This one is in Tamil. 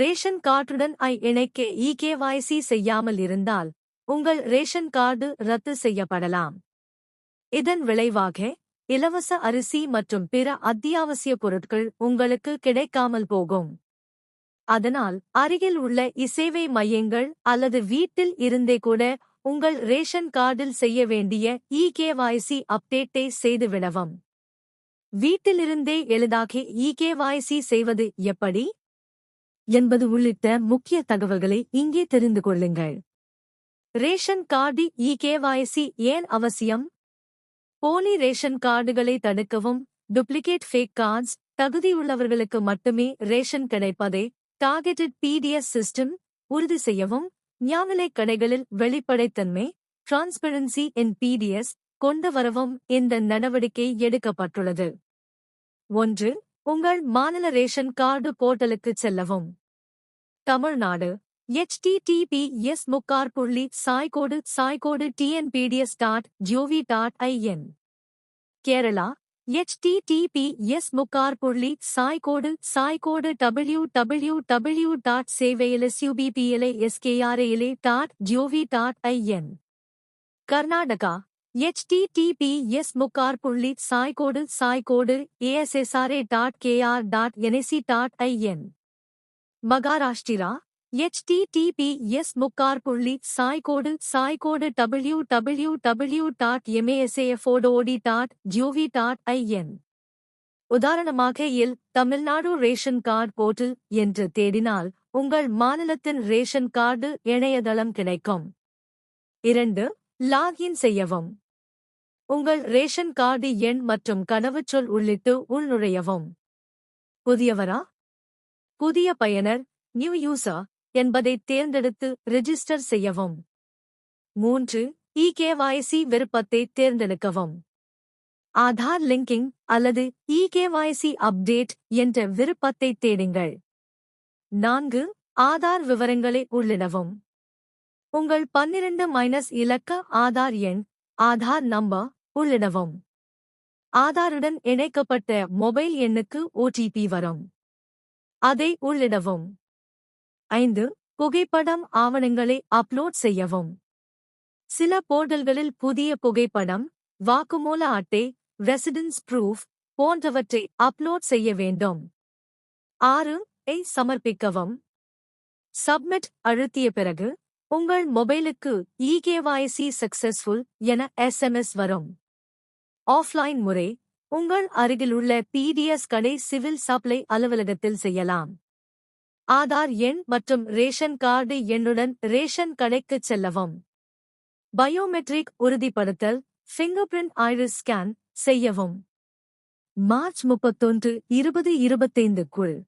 ரேஷன் கார்டுடன் ஐ இணைக்க இகேவாய்சி செய்யாமல் இருந்தால் உங்கள் ரேஷன் கார்டு ரத்து செய்யப்படலாம். இதன் விளைவாக இலவச அரிசி மற்றும் பிற அத்தியாவசிய பொருட்கள் உங்களுக்கு கிடைக்காமல் போகும். அதனால் அருகில் உள்ள இசேவை மையங்கள் அல்லது வீட்டில் இருந்தே கூட உங்கள் ரேஷன் கார்டில் செய்ய வேண்டிய இகேவாய்சி அப்டேட்டை செய்துவிடவும் வீட்டிலிருந்தே எளிதாக இகேவாய்சி செய்வது எப்படி? என்பது உள்ளிட்ட முக்கிய தகவல்களை இங்கே தெரிந்து கொள்ளுங்கள். ரேஷன் கார்டு இகேவாய்சி ஏன் அவசியம்? போலி ரேஷன் கார்டுகளை தடுக்கவும் டூப்ளிகேட் ஃபேக் கார்ட்ஸ் தகுதியுள்ளவர்களுக்கு மட்டுமே ரேஷன் கிடைப்பதை டார்கெட்டட் பிடிஎஸ் சிஸ்டம் உறுதி செய்யவும் ஞானலைக் கடைகளில் வெளிப்படைத்தன்மை டிரான்ஸ்பரன்சி இன் பிடிஎஸ் கொண்டு வரவும் இந்த நடவடிக்கை எடுக்கப்பட்டுள்ளது. ஒன்று உங்கள் மாநில ரேஷன் கார்டு போர்ட்டலுக்கு செல்லவும். தமிழ்நாடு https முக்கார் புள்ளி சாய்கோடு சாய்கோடு TNPDS dot GOV dot IN Kerala https முக்கார் புள்ளி சாய்கோடு சாய்கோடு டபிள்யூ டபிள்யூ டபிள்யூ டாட் சேவையிலஸ்யூபிபிஎல்ஐ எஸ்கேஆர்ஏஎல்ஏ dot GOV dot IN Karnataka HTTPS முக்கார் புள்ளி சாய்கோடு சாய்கோடு ஏஎஸ்எஸ்ஆர்ஏ dot KR dot NSC dot IN Maharashtra HTTPS முக்கார் புள்ளி சாய்கோடு சாய்கோடு டபிள்யூ டபிள்யூ டபிள்யூ டாட் எம்ஏஎஸ்ஏஎஃப்ஓடோடி டாட் ஜிஓவி டாட் ஐஎன் உதாரணமாக இல் தமிழ்நாடு ரேஷன் கார்டு போர்ட்டல் என்று தேடினால் உங்கள் மாநிலத்தின் ரேஷன் கார்டு இணையதளம் கிடைக்கும். இரண்டு லாகின் செய்யவும். உங்கள் ரேஷன் கார்டு எண் மற்றும் கனவுச்சொல் உள்ளிட்டு உள்நுழையவும். புதியவரா? புதிய பயனர் நியூ யூசர் என்பதை தேர்ந்தெடுத்து ரிஜிஸ்டர் செய்யவும். மூன்று இகேவாய்சி விருப்பத்தை தேர்ந்தெடுக்கவும். ஆதார் லிங்கிங் அல்லது இகேவாய்சி அப்டேட் என்ற விருப்பத்தை தேடுங்கள். நான்கு ஆதார் விவரங்களை உள்ளிடவும். உங்கள் பன்னிரண்டு மைனஸ் இலக்க ஆதார் எண் ஆதார் நம்பர் உள்ளிடவும். ஆதாருடன் இணைக்கப்பட்ட மொபைல் எண்ணுக்கு ஓடிபி வரும். அதை உள்ளிடவும். ஐந்து புகைப்படம் ஆவணங்களை அப்லோட் செய்யவும். சில போர்ட்டல்களில் புதிய புகைப்படம் வாக்குமூல அட்டை ரெசிடென்ஸ் ப்ரூஃப் போன்றவற்றை அப்லோட் செய்ய வேண்டும். ஆறு ஐ சமர்ப்பிக்கவும். சப்மிட் அழுத்திய பிறகு உங்கள் மொபைலுக்கு இகேவாய்சி சக்சஸ்ஃபுல் என எஸ்எம்எஸ் வரும். ஆஃப்லைன் முறை உங்கள் அருகிலுள்ள பிடிஎஸ் கடை சிவில் சப்ளை அலுவலகத்தில் செய்யலாம். ஆதார் எண் மற்றும் ரேஷன் கார்டு எண்ணுடன் ரேஷன் கடைக்குச் செல்லவும். பயோமெட்ரிக் உறுதிப்படுத்தல் ஃபிங்கர் பிரிண்ட் ஐரிஸ் ஸ்கேன் செய்யவும். மார்ச் முப்பத்தொன்று இருபது இருபத்தைந்துக்குள்